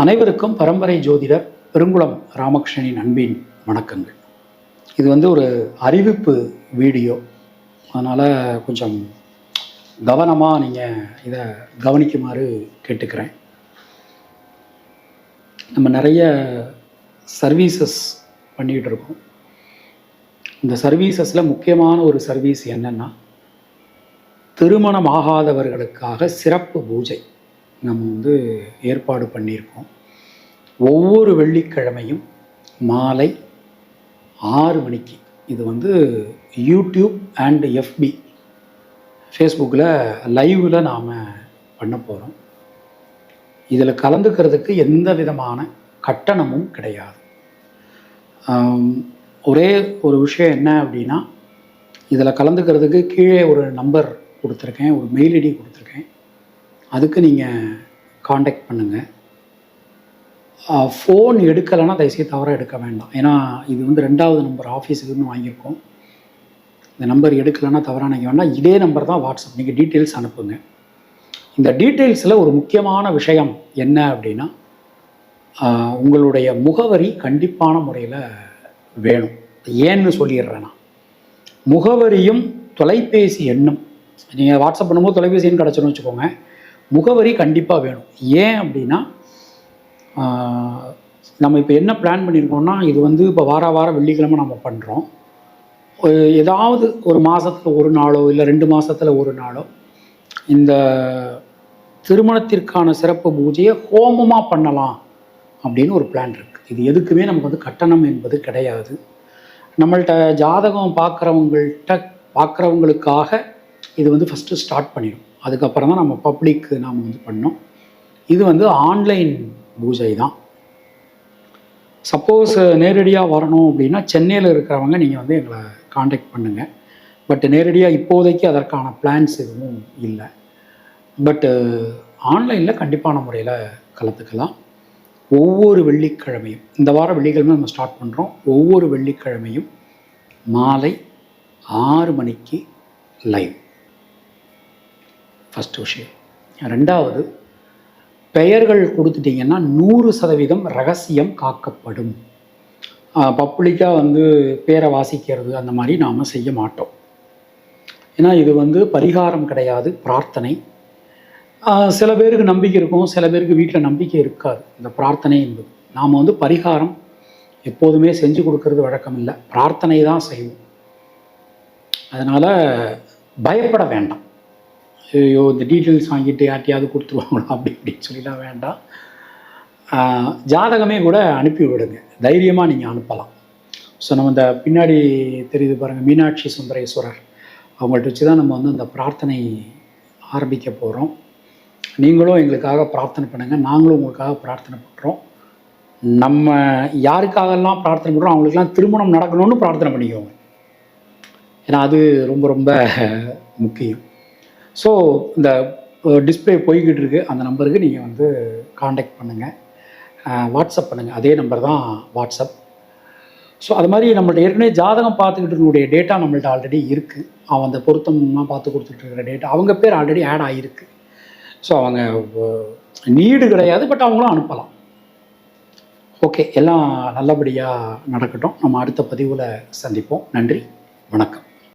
அனைவருக்கும் பரம்பரை ஜோதிடர் பெருங்குளம் ராமகிருஷ்ணனின் அன்பின் வணக்கங்கள். இது வந்து ஒரு அறிவிப்பு வீடியோ. அதனால் கொஞ்சம் கவனமாக நீங்கள் இதை கவனிக்குமாறு கேட்டுக்கிறேன். நம்ம நிறைய சர்வீசஸ் பண்ணிகிட்டு இருக்கோம். இந்த சர்வீசஸில் முக்கியமான ஒரு சர்வீஸ் என்னென்னா திருமணம் ஆகாதவர்களுக்காக சிறப்பு பூஜை. நம்ம வந்து ஏற்பாடு பண்ணியிருக்கோம். ஒவ்வொரு வெள்ளிக்கிழமையும் மாலை ஆறு மணிக்கு. இது வந்து யூடியூப் அண்ட் எஃபி ஃபேஸ்புக்கில் லைவில் நாம் பண்ண போகிறோம் இதில் கலந்துக்கிறதுக்கு எந்த விதமான கட்டணமும் கிடையாது. ஒரே ஒரு விஷயம் என்ன அப்படின்னா இதில் கலந்துக்கிறதுக்கு கீழே ஒரு நம்பர் கொடுத்துருக்கேன் ஒரு மெயில் ஐடி கொடுத்துருக்கேன். அதுக்கு நீங்கள் காண்டாக்ட் பண்ணுங்கள் ஃபோன் எடுக்கலைன்னா தயவுசெய்து தவறாக எடுக்க வேண்டாம். ஏன்னா இது வந்து ரெண்டாவது நம்பர் ஆஃபீஸுக்குன்னு வாங்கியிருக்கோம். இந்த நம்பர் எடுக்கலைன்னா தவறாக நீங்கள் வேணால் இதே நம்பர் தான் வாட்ஸ்அப். நீங்கள் டீட்டெயில்ஸ் அனுப்புங்க. இந்த டீட்டெயில்ஸில் ஒரு முக்கியமான விஷயம் என்ன அப்படின்னா உங்களுடைய முகவரி கண்டிப்பான முறையில் வேணும். ஏன்னு சொல்லிடுறேன் நான். முகவரியும் தொலைபேசி எண்ணும். நீங்கள் வாட்ஸ்அப் பண்ணும்போது தொலைபேசி எண் கிடச்சிடும் வச்சுக்கோங்க. முகவரி கண்டிப்பாக வேணும். ஏன் அப்படின்னா நம்ம இப்போ என்ன பிளான் பண்ணியிருக்கோம்னா இது வந்து இப்போ வார வாரம் வெள்ளிக்கிழமை நம்ம பண்ணுறோம் ஏதாவது ஒரு மாதத்தில் ஒரு நாளோ இல்லை ரெண்டு மாதத்தில் ஒரு நாளோ இந்த திருமணத்திற்கான சிறப்பு பூஜையை ஹோமமாக பண்ணலாம் அப்படின்னு ஒரு பிளான் இருக்குது இது எதுக்குமே நமக்கு வந்து கட்டணம் என்பது கிடையாது. நம்மள்கிட்ட ஜாதகம் பார்க்குறவங்கள்ட்ட பார்க்குறவங்களுக்காக இது வந்து ஃபஸ்ட்டு ஸ்டார்ட் பண்ணிடும். அதுக்கப்புறம் தான் நம்ம பப்ளிக்கு நாம் வந்து பண்ணோம். இது வந்து ஆன்லைன் பூஜை தான். சப்போஸ் நேரடியாக வரணும் அப்படின்னா சென்னையில் இருக்கிறவங்க நீங்கள் வந்து எங்களை காண்டாக்ட் பண்ணுங்கள் பட் நேரடியாக இப்போதைக்கு அதற்கான பிளான்ஸ் எதுவும் இல்லை. பட்டு ஆன்லைனில் கண்டிப்பான முறையில் கலந்துக்கலாம். ஒவ்வொரு வெள்ளிக்கிழமையும் இந்த வாரம் வெள்ளிக்கிழமை நம்ம ஸ்டார்ட் பண்ணுறோம் ஒவ்வொரு வெள்ளிக்கிழமையும் மாலை ஆறு மணிக்கு லைவ் ஃபஸ்ட்டு விஷயம். ரெண்டாவது பெயர்கள் கொடுத்துட்டிங்கன்னா நூறு சதவீதம் ரகசியம் காக்கப்படும். பப்ளிக்காக வந்து பேரை வாசிக்கிறது அந்த மாதிரி நாம் செய்ய மாட்டோம். ஏன்னா இது வந்து பரிகாரம் கிடையாது பிரார்த்தனை. சில பேருக்கு நம்பிக்கை இருக்கும் சில பேருக்கு வீட்டில் நம்பிக்கை இருக்காது. இந்த பிரார்த்தனை என்பது. நாம் வந்து பரிகாரம் எப்போதுமே செஞ்சு கொடுக்கறது வழக்கம் இல்லை. பிரார்த்தனை தான் செய்வோம். அதனால் பயப்பட வேண்டாம். ஐயோ இந்த டீட்டெயில்ஸ் வாங்கிட்டு யார்ட்டையாவது கொடுத்துருவாங்களா அப்படி இப்படின்னு சொல்லிலாம் வேண்டாம். ஜாதகமே கூட அனுப்பி விடுங்க. தைரியமாக நீங்கள் அனுப்பலாம். ஸோ நம்ம இந்த பின்னாடி தெரியுது பாருங்கள் மீனாட்சி சுந்தரேஸ்வரர். அவங்கள்ட்ட வச்சு தான் நம்ம வந்து இந்த பிரார்த்தனை ஆரம்பிக்க போகிறோம் நீங்களும் எங்களுக்காக பிரார்த்தனை பண்ணுங்கள் நாங்களும் உங்களுக்காக பிரார்த்தனை பண்ணுறோம் நம்ம யாருக்காகலாம் பிரார்த்தனை பண்ணுறோம் அவங்களுக்கெல்லாம் திருமணம் நடக்கணும்னு பிரார்த்தனை பண்ணிக்கோங்க. ஏன்னா அது ரொம்ப ரொம்ப முக்கியம். ஸோ இந்த டிஸ்பிளே போய்கிட்டு இருக்கு அந்த நம்பருக்கு நீங்கள் வந்து காண்டாக்ட் பண்ணுங்கள் வாட்ஸ்அப் பண்ணுங்கள் அதே நம்பர் தான் வாட்ஸ்அப் ஸோ அது மாதிரி நம்மள்ட்ட ஏற்கனவே ஜாதகம் பார்த்துக்கிட்டு இருக்கக்கூடிய டேட்டா நம்மள்ட்ட ஆல்ரெடி இருக்குது அவன் அந்த பொருத்தமாக பார்த்து கொடுத்துட்டு இருக்கிற டேட்டா அவங்க பேர் ஆல்ரெடி ஆட் ஆகிருக்கு ஸோ அவங்க நீடு கிடையாது பட் அவங்களும் அனுப்பலாம். ஓகே எல்லாம் நல்லபடியாக நடக்கட்டும். நம்ம அடுத்த பதிவில் சந்திப்போம். நன்றி. வணக்கம்.